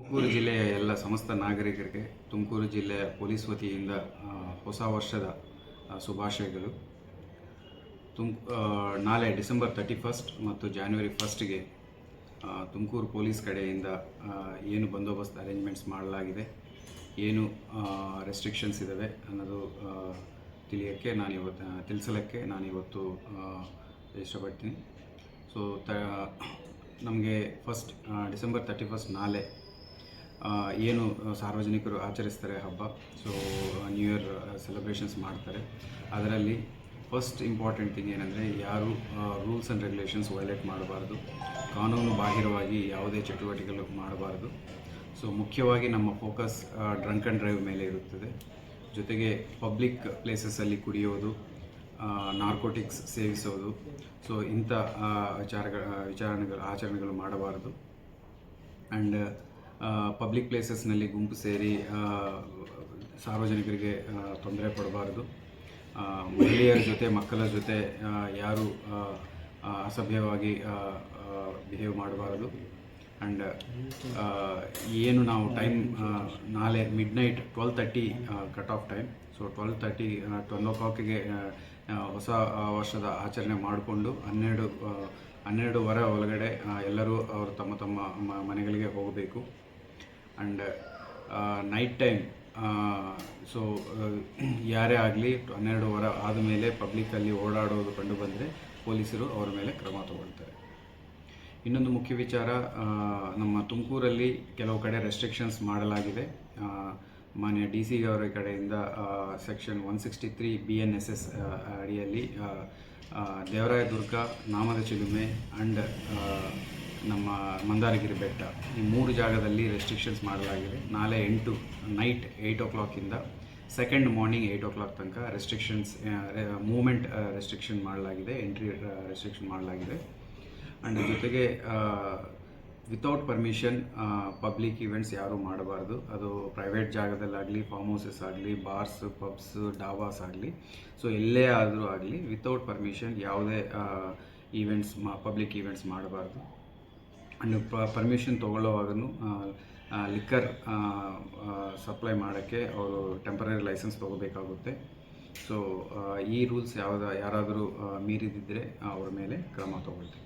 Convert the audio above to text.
ತುಮಕೂರು ಜಿಲ್ಲೆಯ ಎಲ್ಲ ಸಮಸ್ತ ನಾಗರಿಕರಿಗೆ ತುಮಕೂರು ಜಿಲ್ಲೆಯ ಪೊಲೀಸ್ ವತಿಯಿಂದ ಹೊಸ ವರ್ಷದ ಶುಭಾಶಯಗಳು. ತುಮ್ ನಾಳೆ ಡಿಸೆಂಬರ್ ತರ್ಟಿ ಫಸ್ಟ್ ಮತ್ತು ಜಾನ್ವರಿ ಫಸ್ಟ್ಗೆ ತುಮಕೂರು ಪೊಲೀಸ್ ಕಡೆಯಿಂದ ಏನು ಬಂದೋಬಸ್ತ್ ಅರೇಂಜ್ಮೆಂಟ್ಸ್ ಮಾಡಲಾಗಿದೆ ಏನು ರೆಸ್ಟ್ರಿಕ್ಷನ್ಸ್ ಇದ್ದಾವೆ ಅನ್ನೋದು ತಿಳಿಯೋಕ್ಕೆ ನಾನು ಇವತ್ತು ತಿಳಿಸಲಿಕ್ಕೆ ನಾನು ಇವತ್ತು ಆ, ಇಷ್ಟಪಡ್ತೀನಿ. ಸೊ ತ ನಮಗೆ ಫಸ್ಟ್ ಡಿಸೆಂಬರ್ ತರ್ಟಿ ಫಸ್ಟ್ ನಾಳೆ ಏನು ಸಾರ್ವಜನಿಕರು ಆಚರಿಸ್ತಾರೆ ಹಬ್ಬ. ಸೊ ನ್ಯೂ ಇಯರ್ ಸೆಲೆಬ್ರೇಷನ್ಸ್ ಮಾಡ್ತಾರೆ. ಅದರಲ್ಲಿ ಫಸ್ಟ್ ಇಂಪಾರ್ಟೆಂಟ್ ಥಿಂಗ್ ಏನಂದರೆ, ಯಾರು ರೂಲ್ಸ್ ಆ್ಯಂಡ್ ರೆಗ್ಯುಲೇಷನ್ಸ್ ವೈಲೇಟ್ ಮಾಡಬಾರ್ದು. ಕಾನೂನು ಬಾಹಿರವಾಗಿ ಯಾವುದೇ ಚಟುವಟಿಕೆಗಳು ಮಾಡಬಾರ್ದು. ಸೊ ಮುಖ್ಯವಾಗಿ ನಮ್ಮ ಫೋಕಸ್ ಡ್ರಂಕ್ ಆ್ಯಂಡ್ ಡ್ರೈವ್ ಮೇಲೆ ಇರುತ್ತದೆ. ಜೊತೆಗೆ ಪಬ್ಲಿಕ್ ಪ್ಲೇಸಸ್ಸಲ್ಲಿ ಕುಡಿಯೋದು ನಾರ್ಕೋಟಿಕ್ಸ್ ಸೇವಿಸೋದು. ಸೊ ಇಂಥ ವಿಚಾರಗಳ ವಿಚಾರಣೆಗಳು, ಆಚರಣೆಗಳು ಮಾಡಬಾರ್ದು. ಆ್ಯಂಡ್ ಪಬ್ಲಿಕ್ ಪ್ಲೇಸಸ್ನಲ್ಲಿ ಗುಂಪು ಸೇರಿ ಸಾರ್ವಜನಿಕರಿಗೆ ತೊಂದರೆ ಕೊಡಬಾರ್ದು. ಮಹಿಳೆಯರ ಜೊತೆ, ಮಕ್ಕಳ ಜೊತೆ ಯಾರು ಅಸಭ್ಯವಾಗಿ ಬಿಹೇವ್ ಮಾಡಬಾರದು. ಆ್ಯಂಡ್ ಏನು ನಾವು ಟೈಮ್ ನಾಳೆ midnight twelve thirty cut off time so twelve thirty twelve ಓ ಕ್ಲಾಕಿಗೆ ಹೊಸ ವರ್ಷದ ಆಚರಣೆ ಮಾಡಿಕೊಂಡು, ಹನ್ನೆರಡು ಹನ್ನೆರಡುವರೆ ಒಳಗಡೆ ಎಲ್ಲರೂ ಅವರು ತಮ್ಮ ತಮ್ಮ ಮನೆಗಳಿಗೆ ಹೋಗಬೇಕು. ಆ್ಯಂಡ್ ನೈಟ್ ಟೈಮ್ ಸೊ ಯಾರೇ ಆಗಲಿ ಹನ್ನೆರಡುವರೆ ಆದಮೇಲೆ ಪಬ್ಲಿಕ್ಕಲ್ಲಿ ಓಡಾಡೋದು ಕಂಡು ಬಂದರೆ ಪೊಲೀಸರು ಅವರ ಮೇಲೆ ಕ್ರಮ ತಗೊಳ್ತಾರೆ. ಇನ್ನೊಂದು ಮುಖ್ಯ ವಿಚಾರ ನಮ್ಮ ತುಮಕೂರಲ್ಲಿ ಕೆಲವು ಕಡೆ ರೆಸ್ಟ್ರಿಕ್ಷನ್ಸ್ ಮಾಡಲಾಗಿದೆ. ಮಾನ್ಯ ಡಿ ಸಿ ಅವರ ಕಡೆಯಿಂದ section one sixty three B N S S ಅಡಿಯಲ್ಲಿ ಆ, ದುರ್ಗ ನಾಮದ ಚಿಲುಮೆ ಆ್ಯಂಡ್ ನಮ್ಮ ಮಂದಾರಗಿರಿ ಬೆಟ್ಟ. ಈ ಮೂರು ಜಾಗದಲ್ಲಿ ರೆಸ್ಟ್ರಿಕ್ಷನ್ಸ್ ಮಾಡಲಾಗಿದೆ. ನಾಳೆ ಎಂಟು ನೈಟ್ ಏಯ್ಟ್ ಓ ಕ್ಲಾಕಿಂದ second morning eight o'clock ತನಕ ರೆಸ್ಟ್ರಿಕ್ಷನ್ಸ್ ಮೂವ್ಮೆಂಟ್ ರೆಸ್ಟ್ರಿಕ್ಷನ್ ಮಾಡಲಾಗಿದೆ ಎಂಟ್ರಿ ರೆಸ್ಟ್ರಿಕ್ಷನ್ ಮಾಡಲಾಗಿದೆ. ಆ್ಯಂಡ್ ಜೊತೆಗೆ ವಿತೌಟ್ ಪರ್ಮಿಷನ್ ಪಬ್ಲಿಕ್ ಇವೆಂಟ್ಸ್ ಯಾರೂ ಮಾಡಬಾರ್ದು. ಅದು ಪ್ರೈವೇಟ್ ಜಾಗದಲ್ಲಾಗಲಿ ಫಾರ್ಮ್ ಹೌಸಸ್ ಆಗಲಿ ಬಾರ್ಸ್ ಪಬ್ಸ್ ಡಾಬಾಸ್ ಆಗಲಿ. ಸೊ ಎಲ್ಲೇ ಆದರೂ ಆಗಲಿ ವಿತೌಟ್ ಪರ್ಮಿಷನ್ ಯಾವುದೇ ಈವೆಂಟ್ಸ್ ಮಾ ಪಬ್ಲಿಕ್ ಈವೆಂಟ್ಸ್ ಮಾಡಬಾರ್ದು. ಆ್ಯಂಡ್ ಪರ್ಮಿಷನ್ ತೊಗೊಳ್ಳೋವಾಗೂ ಲಿಕ್ಕರ್ ಸಪ್ಲೈ ಮಾಡೋಕ್ಕೆ ಅವರು ಟೆಂಪರರಿ ಲೈಸೆನ್ಸ್ ತೊಗೋಬೇಕಾಗುತ್ತೆ. ಸೊ ಈ ರೂಲ್ಸ್ ಯಾವ್ದು, ಯಾರಾದರೂ ಮೀರಿದಿದ್ದರೆ ಅವ್ರ ಮೇಲೆ ಕ್ರಮ ತಗೊಳ್ತೀವಿ